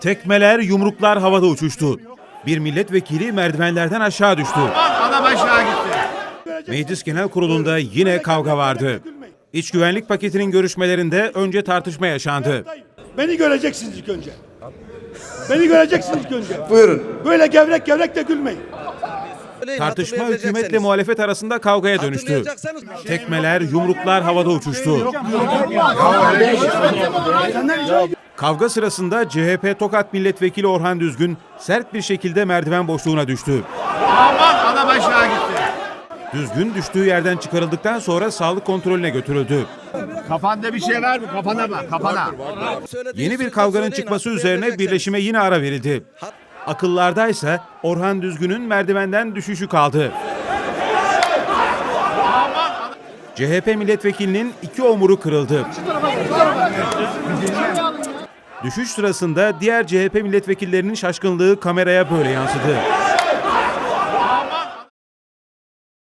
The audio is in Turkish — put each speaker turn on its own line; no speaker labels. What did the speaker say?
Tekmeler, yumruklar havada uçuştu. Bir milletvekili merdivenlerden aşağı düştü.
Adam aşağı gitti.
Meclis Genel Kurulu'nda yine kavga vardı. İç güvenlik paketinin görüşmelerinde önce tartışma yaşandı.
Beni göreceksiniz ilk önce. Beni göreceksiniz ilk önce.
Buyurun.
Böyle gevrek gevrek de gülmeyin.
Tartışma hükümetle muhalefet arasında kavgaya dönüştü. Tekmeler, yumruklar havada uçuştu. Kavga sırasında CHP Tokat Milletvekili Orhan Düzgün sert bir şekilde merdiven boşluğuna düştü.
Aman adam aşağı gitti.
Düzgün düştüğü yerden çıkarıldıktan sonra sağlık kontrolüne götürüldü.
Kafanda bir şey var mı? Kafana bak kafana.
Yeni bir kavganın çıkması üzerine birleşime yine ara verildi. Akıllardaysa Orhan Düzgün'ün merdivenden düşüşü kaldı. CHP milletvekilinin iki omuru kırıldı. Düşüş sırasında diğer CHP milletvekillerinin şaşkınlığı kameraya böyle yansıdı.